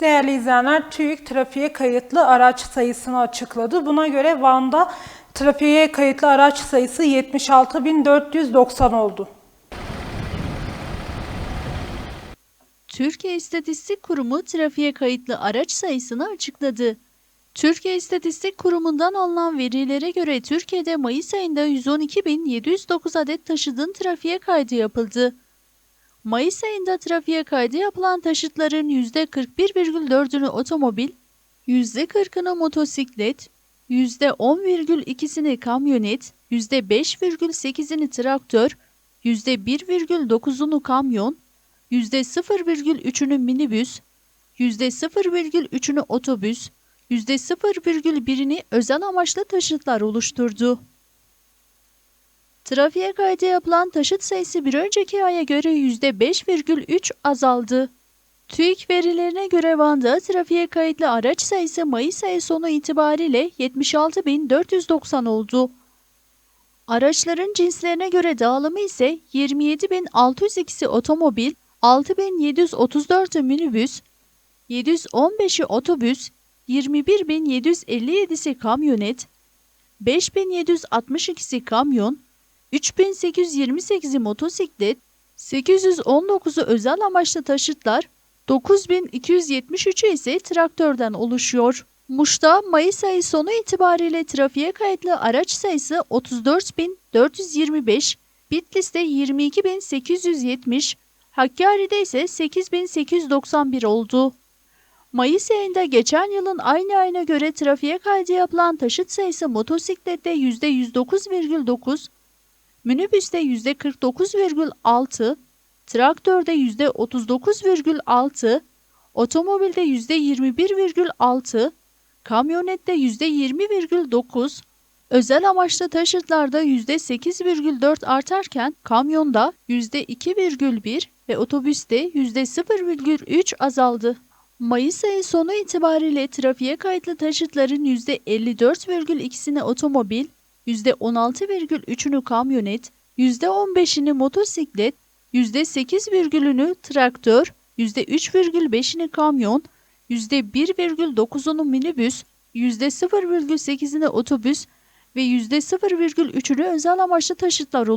Değerli izleyenler, TÜİK trafiğe kayıtlı araç sayısını açıkladı. Buna göre Van'da trafiğe kayıtlı araç sayısı 76.490 oldu. Türkiye İstatistik Kurumu trafiğe kayıtlı araç sayısını açıkladı. Türkiye İstatistik Kurumu'ndan alınan verilere göre Türkiye'de Mayıs ayında 112.709 adet taşıtın trafiğe kaydı yapıldı. Mayıs ayında trafiğe kaydı yapılan taşıtların %41,4'ünü otomobil, %40'ını motosiklet, %10,2'sini kamyonet, %5,8'ini traktör, %1,9'unu kamyon, %0,3'ünü minibüs, %0,3'ünü otobüs, %0,1'ini özel amaçlı taşıtlar oluşturdu. Trafiğe kaydı yapılan taşıt sayısı bir önceki aya göre %5,3 azaldı. TÜİK verilerine göre Van'da trafiğe kayıtlı araç sayısı Mayıs ayı sonu itibariyle 76.490 oldu. Araçların cinslerine göre dağılımı ise 27.602'si otomobil, 6.734'ü minibüs, 715'i otobüs, 21.757'si kamyonet, 5.762'si kamyon, 3.828'i motosiklet, 819'u özel amaçlı taşıtlar, 9.273'ü ise traktörden oluşuyor. Muş'ta Mayıs ayı sonu itibariyle trafiğe kayıtlı araç sayısı 34.425, Bitlis'te 22.870, Hakkari'de ise 8.891 oldu. Mayıs ayında geçen yılın aynı ayına göre trafiğe kaydı yapılan taşıt sayısı motosiklette %109,9, minibüste %49,6, traktörde %39,6, otomobilde %21,6, kamyonette %20,9, özel amaçlı taşıtlarda %8,4 artarken kamyonda %2,1 ve otobüste %0,3 azaldı. Mayıs ayı sonu itibariyle trafiğe kayıtlı taşıtların %54,2'sini otomobil, %16,3'ünü kamyonet, %15'ini motosiklet, %8,'ünü traktör, %3,5'ini kamyon, %1,9'unu minibüs, %0,8'ini otobüs ve %0,3'ünü özel amaçlı taşıtlar oluşturuyor.